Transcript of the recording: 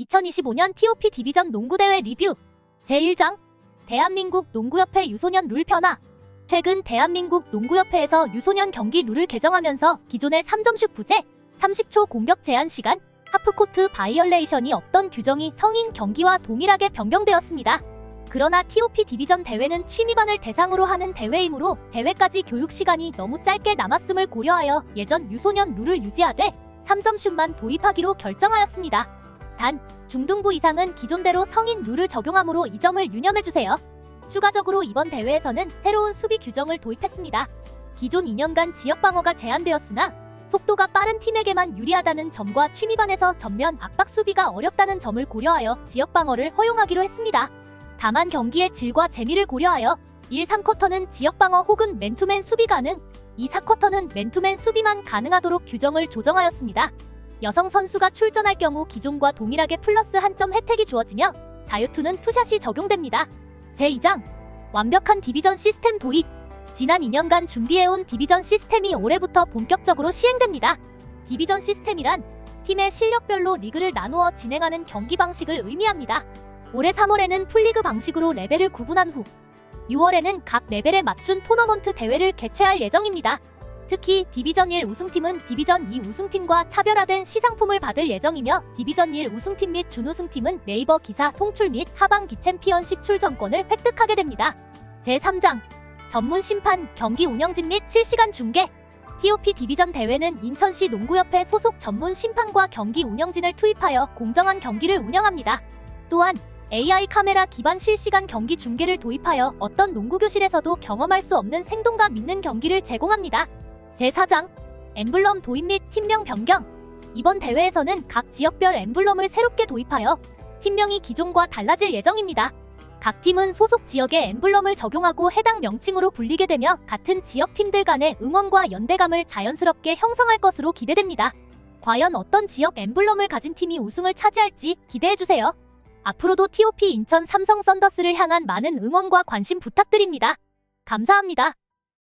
2025년 TOP 디비전 농구대회 리뷰 제1장 대한민국 농구협회 유소년 룰 변화 최근 대한민국 농구협회에서 유소년 경기 룰을 개정하면서 기존의 3점슛 부재, 30초 공격 제한 시간, 하프코트 바이올레이션이 없던 규정이 성인 경기와 동일하게 변경되었습니다. 그러나 TOP 디비전 대회는 취미반을 대상으로 하는 대회이므로 대회까지 교육 시간이 너무 짧게 남았음을 고려하여 예전 유소년 룰을 유지하되 3점슛만 도입하기로 결정하였습니다. 단, 중등부 이상은 기존대로 성인 룰을 적용하므로 이 점을 유념해주세요. 추가적으로 이번 대회에서는 새로운 수비 규정을 도입했습니다. 기존 2년간 지역 방어가 제한되었으나 속도가 빠른 팀에게만 유리하다는 점과 취미반에서 전면 압박 수비가 어렵다는 점을 고려하여 지역 방어를 허용하기로 했습니다. 다만 경기의 질과 재미를 고려하여 1, 3쿼터는 지역 방어 혹은 맨투맨 수비 가능, 2, 4쿼터는 맨투맨 수비만 가능하도록 규정을 조정하였습니다. 여성 선수가 출전할 경우 기존과 동일하게 플러스 한 점 혜택이 주어지며 자유투는 투샷이 적용됩니다. 제2장 완벽한 디비전 시스템 도입 지난 2년간 준비해온 디비전 시스템이 올해부터 본격적으로 시행됩니다. 디비전 시스템이란 팀의 실력별로 리그를 나누어 진행하는 경기 방식을 의미합니다. 올해 3월에는 풀리그 방식으로 레벨을 구분한 후 6월에는 각 레벨에 맞춘 토너먼트 대회를 개최할 예정입니다. 특히 디비전 1 우승팀은 디비전 2 우승팀과 차별화된 시상품을 받을 예정이며 디비전 1 우승팀 및 준우승팀은 네이버 기사 송출 및 하반기 챔피언십 출전권을 획득하게 됩니다. 제3장 전문 심판 경기 운영진 및 실시간 중계 TOP 디비전 대회는 인천시 농구협회 소속 전문 심판과 경기 운영진을 투입하여 공정한 경기를 운영합니다. 또한 AI 카메라 기반 실시간 경기 중계를 도입하여 어떤 농구 교실에서도 경험할 수 없는 생동감 있는 경기를 제공합니다. 제4장 엠블럼 도입 및 팀명 변경 이번 대회에서는 각 지역별 엠블럼을 새롭게 도입하여 팀명이 기존과 달라질 예정입니다. 각 팀은 소속 지역의 엠블럼을 적용하고 해당 명칭으로 불리게 되며 같은 지역 팀들 간의 응원과 연대감을 자연스럽게 형성할 것으로 기대됩니다. 과연 어떤 지역 엠블럼을 가진 팀이 우승을 차지할지 기대해주세요. 앞으로도 TOP 인천 삼성 썬더스를 향한 많은 응원과 관심 부탁드립니다. 감사합니다.